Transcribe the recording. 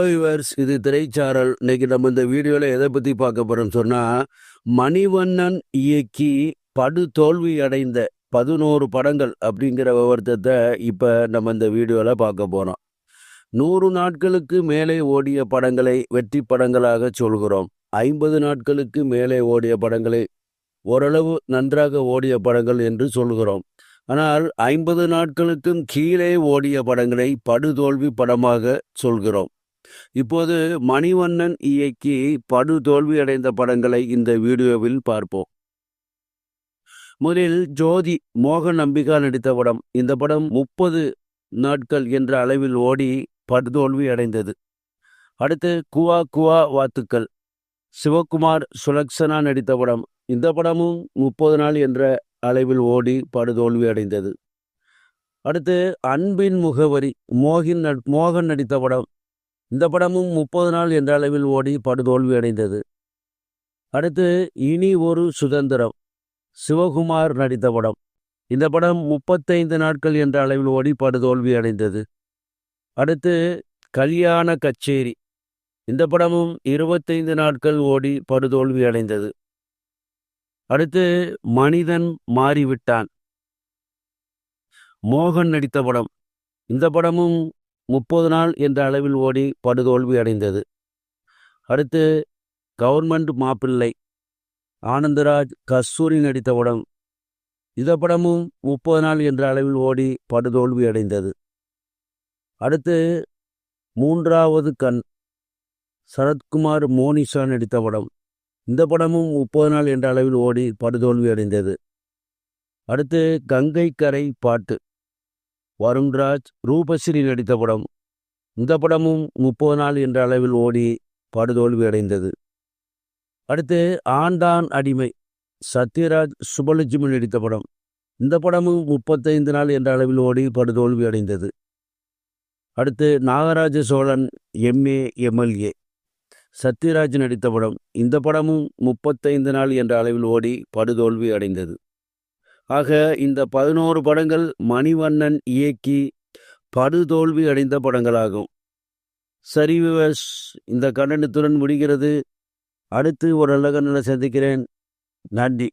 Viewers இது திரைச்சாரல். இன்னைக்கு நம்ம இந்த வீடியோவில் எதை பற்றி பார்க்க போகிறோம்னு சொன்னால் மணிவண்ணன் இயக்கி படு தோல்வி அடைந்த பதினோரு படங்கள் அப்படிங்கிற விவரத்தை இப்போ நம்ம இந்த வீடியோவில் பார்க்க போகிறோம் நூறு நாட்களுக்கு மேலே ஓடிய படங்களை வெற்றி படங்களாக சொல்கிறோம். ஐம்பது நாட்களுக்கு மேலே ஓடிய படங்களை ஓரளவு நன்றாக ஓடிய படங்கள் என்று சொல்கிறோம். ஆனால் ஐம்பது நாட்களுக்கும் கீழே ஓடிய படங்களை படுதோல்வி படமாக சொல்கிறோம். இப்போது மணிவண்ணன் இயக்கி படு தோல்வி அடைந்த படங்களை இந்த வீடியோவில் பார்ப்போம். முதலில் ஜோதி மோகன் அம்பிகா நடித்த படம். இந்த படம் முப்பது நாட்கள் என்ற அளவில் ஓடி படுதோல்வி அடைந்தது அடுத்து குவா குவா வாத்துக்கள். சிவகுமார் சுலக்ஷனா நடித்த படம். இந்த படமும் முப்பது நாள் என்ற அளவில் ஓடி படுதோல்வி அடைந்தது அடுத்து அன்பின் முகவரி மோகின் நட்- மோகன் நடித்த படம். இந்த படமும் முப்பது நாள் என்ற அளவில் ஓடி படுதோல்வி அடைந்தது. அடுத்து இனி ஒரு சுதந்திரம். சிவகுமார் நடித்த படம். இந்த படம் முப்பத்தைந்து நாட்கள் என்ற அளவில் ஓடி படுதோல்வி அடைந்தது. அடுத்து கல்யாண கச்சேரி. இந்த படமும் இருபத்தைந்து நாட்கள் ஓடி படுதோல்வி அடைந்தது. அடுத்து மனிதன் மாறிவிட்டான். மோகன் நடித்த படம். இந்த படமும் முப்பது நாள் என்ற அளவில் ஓடி படுதோல்வி அடைந்தது. அடுத்து கவர்மெண்ட் மாப்பிள்ளை ஆனந்தராஜ் கஸ்தூரி நடித்த படம். இந்த படமும் முப்பது நாள் என்ற அளவில் ஓடி படுதோல்வி அடைந்தது. அடுத்து மூன்றாவது கண் சரத்குமார் மோனிஷா நடித்த படம். இந்த படமும் முப்பது நாள் என்ற அளவில் ஓடி படுதோல்வி அடைந்தது. அடுத்து கங்கை கரை பாட்டு வருண்ராஜ் ரூபஸ்ரீ நடித்த படம். இந்த படமும் முப்பது நாள் என்ற அளவில் ஓடி படுதோல்வி அடைந்தது. அடுத்து ஆண்டான் அடிமை. சத்யராஜ் சுபலட்சுமி நடித்த படம். இந்த படமும் முப்பத்தைந்து நாள் என்ற அளவில் ஓடி படுதோல்வி அடைந்தது. அடுத்து நாகராஜ சோழன் எம்ஏ எம்எல்ஏ சத்யராஜ் நடித்த படம். இந்த படமும் முப்பத்தைந்து நாள் என்ற அளவில் ஓடி படுதோல்வி அடைந்தது. ஆக இந்த பதினோரு படங்கள் மணிவண்ணன் இயக்கி படுதோல்வி அடைந்த படங்களாகும். சரி விவஸ் இந்த கண்டனத்துடன் முடிகிறது. அடுத்து ஒரு நல்ல கண்ணனை சந்திக்கிறேன். நன்றி.